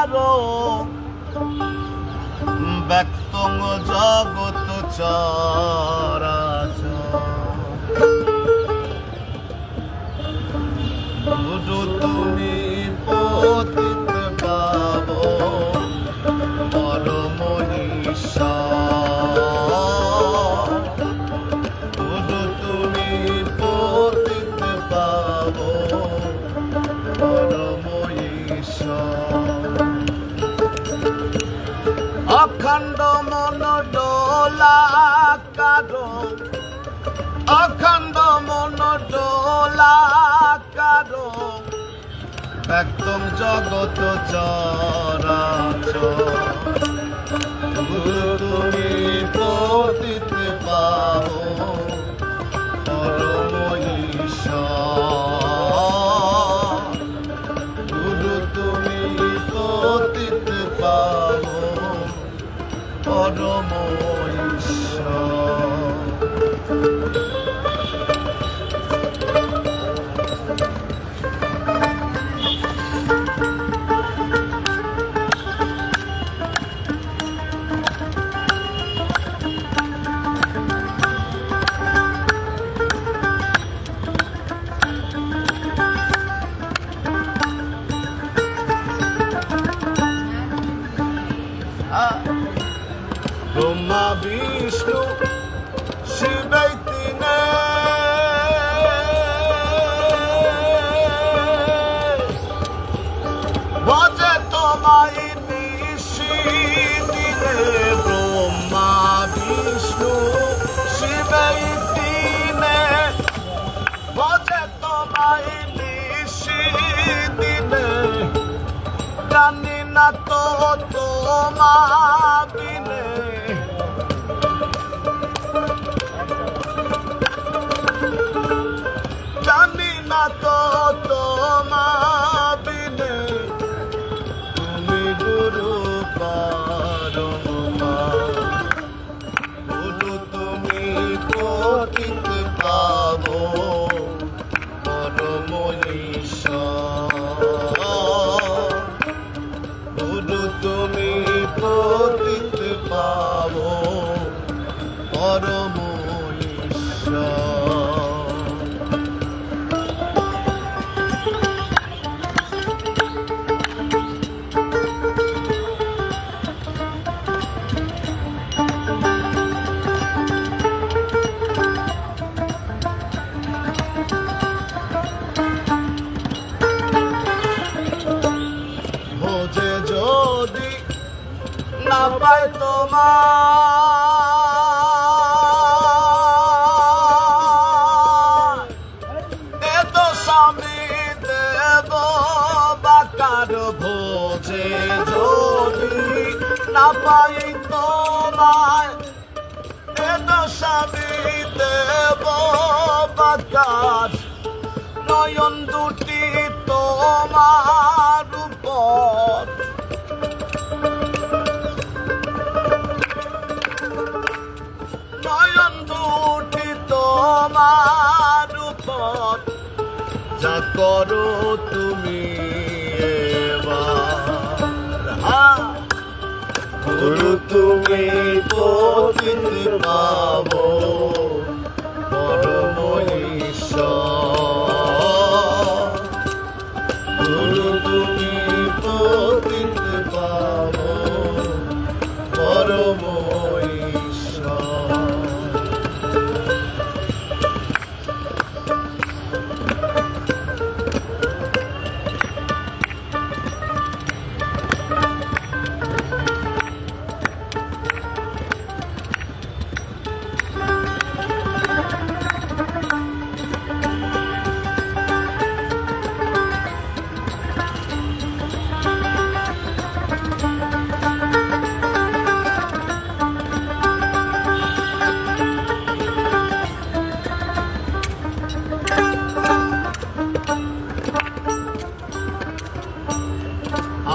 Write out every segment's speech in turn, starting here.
আরও ব্যক্তং জগত চরাচর। তুমি মন ডোলা কারও অখণ্ড মন ডোলা কারও একদম জগত চরাচর। তুমি পরম তো তোমা বিনে জানি না তো তোমা বিনে তুমি গুরু পরমা পাই তোমার। এ তো স্বামী দেব বাকার ভোজে যদি না পাই তোমায়। এ তো স্বামী দেব বাকার নয়ন দুটি তোমার। যা করো তুমি। গুরু তুমি পতিত পাবো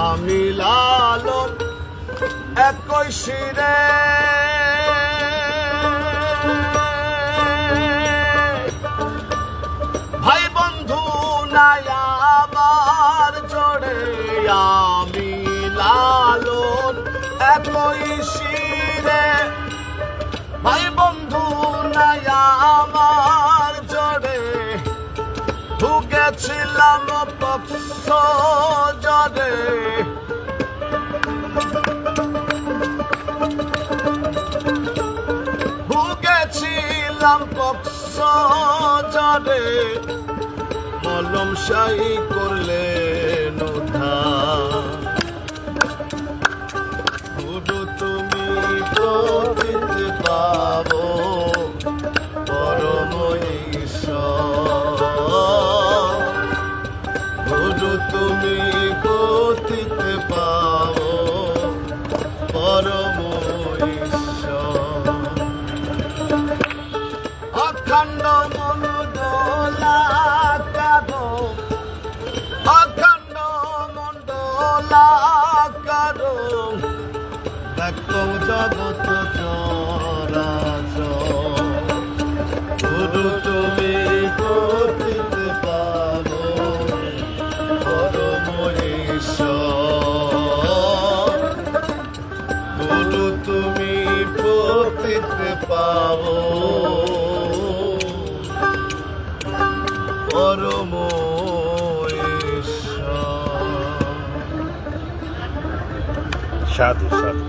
আমি লালন একই শিরে। ভাই বন্ধু নাই আবার চড়ে, আমি লালন একই শিরে। ভাই বন্ধু নাই আমার জড়ে ঢুকেছিলাম পক্ষ জরে ভুগেছিলাম কক্স জরে মলম শাহী করলেন জগত চরাচর। গুরু তুমি গতিতে পাবো পরম গুরু তুমি গতিতে পাবো পরম ঈশ্বর সাধু সাধু।